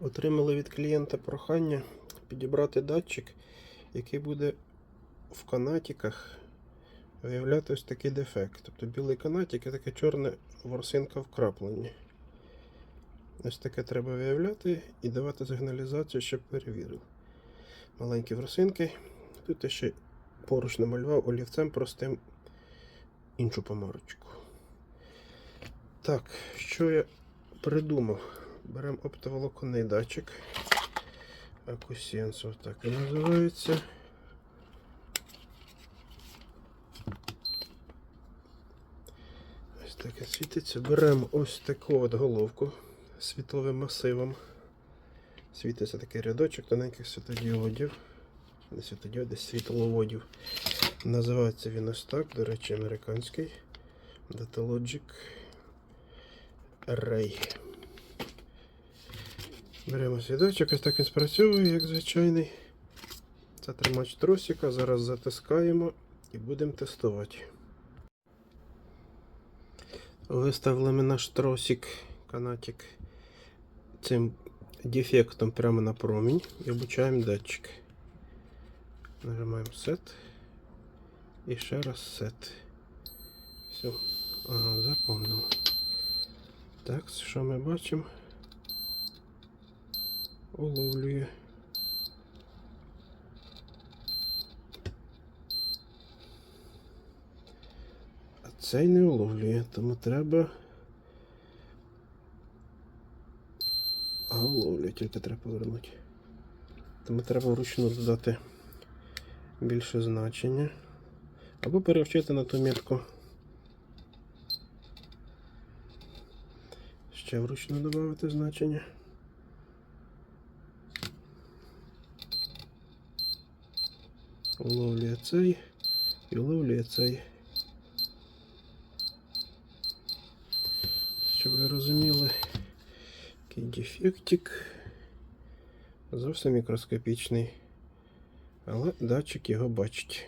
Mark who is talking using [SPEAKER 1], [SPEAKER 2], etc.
[SPEAKER 1] Отримали від клієнта прохання підібрати датчик, який буде в канатиках виявляти ось такий дефект. Тобто білий канатик і таке чорне ворсинка вкраплення. Ось таке треба виявляти і давати сигналізацію, щоб перевірив. Маленькі ворсинки. Тут я ще поруч намалював олівцем простим іншу помарочку. Так, що я придумав? Беремо оптоволоконний датчик. Акусенсор так і називається. Ось таке світиться. Беремо ось таку от головку світловим масивом. Світиться такий рядочок тоненьких світодіодів. Не світодіодів, світловодів. Називається він ось так, до речі, американський. Datalogic Array. Беремо свідочок, ось так він спрацьовує, як звичайний. Це тримач тросика. Зараз затискаємо і будемо тестувати. Виставили наш тросик, канатик цим дефектом прямо на промінь і обучаємо датчик. Нажимаємо set. І ще раз set. Все. Ага, запомнив. Так, що ми бачимо? Уловлює. А цей не уловлює, тому треба. А уловлює, тільки треба повернути. Тому треба вручну додати більше значення. Або перевчити на ту мітку. Ще вручну додати значення. Уловлює цей і уловлює цей. Щоб ви розуміли, який дефектик. Зовсім мікроскопічний. Але датчик його бачить.